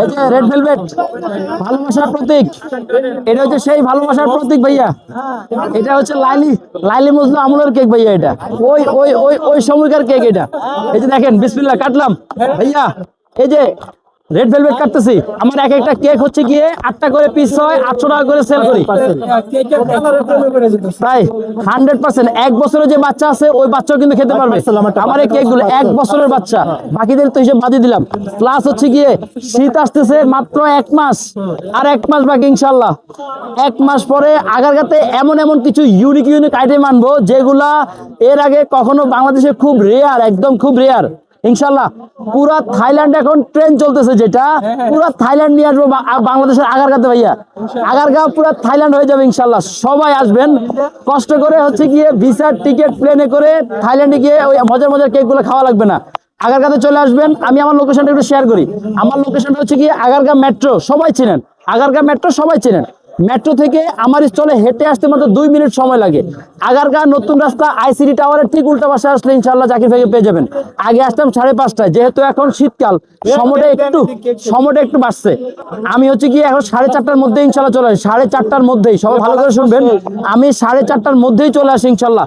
এই যে red velvet ভালোবাসার প্রতীক। এটা হচ্ছে সেই ভালোবাসার প্রতীক ভাইয়া। এটা হচ্ছে লাইলি লাইলি মজনু আমলের কেক ভাইয়া এটা। ওই ওই ওই ওই সময়কার কেক এটা। এই যে দেখেন, বিসমিল্লাহ, কাটলাম। ভাইয়া, এই যে রেড ভেলভেট কাটতেছি। আমার এক একটা কেক হচ্ছে গিয়ে আটটা করে পিস হয়, আটশো টাকা করে সেল করি। তাই হান্ড্রেড পার্সেন্ট এক বছরের যে বাচ্চা আছে, ওই বাচ্চাও কিন্তু খেতে পারবে। আমার এই কেকগুলো এক বছরের বাচ্চা। বাকিদের তো হিসেব বাদিয়ে দিলাম। প্লাস হচ্ছে গিয়ে শীত আসতেছে মাত্র এক মাস। আর এক মাস বাকি ইনশাল্লাহ এক মাস পরে আগারগাতে এমন এমন কিছু ইউনিক ইউনিক আইটেম আনব, যেগুলা এর আগে কখনো বাংলাদেশে খুব রেয়ার একদম খুব রেয়ার ইনশাল্লাহ পুরা থাইল্যান্ড এখন ট্রেন চলতেছে যেটা পুরা থাইল্যান্ড নিয়ে আসব বাংলাদেশের আগারগাতে ভাইয়া। আগারগা পুরা থাইল্যান্ড হয়ে যাবে ইনশাল্লাহ সবাই আসবেন। কষ্ট করে হচ্ছে গিয়ে ভিসার টিকিট প্লেনে করে থাইল্যান্ডে গিয়ে ওই মজার মজার কেকগুলো খাওয়া লাগবে না। আগারগাতে চলে আসবেন আমি আমার লোকেশনটা একটু শেয়ার করি। আমার লোকেশনটা হচ্ছে গিয়ে আগারগা মেট্রো সবাই চিনেন। আগারগা মেট্রো সবাই চিনেন। মেট্রো থেকে আমার স্টলে হেঁটে আসতে মাত্র দুই মিনিট সময় লাগে। আগারগা নতুন রাস্তা আইসিডি টাওয়ারের ঠিক উল্টা পাশে আসলে ইনশাল্লাহ জাকির ভাইকে পেয়ে যাবেন। আগে আসতাম সাড়ে পাঁচটায়, যেহেতু এখন শীতকাল, সময়টা একটু সময়টা একটু বাড়ছে। আমি হচ্ছে কি এখন সাড়ে চারটার মধ্যে ইনশাল্লাহ চলে আসি, সাড়ে চারটার মধ্যেই, সবাই ভালো করে শুনবেন। আমি সাড়ে চারটার মধ্যেই চলে আসি ইনশাল্লাহ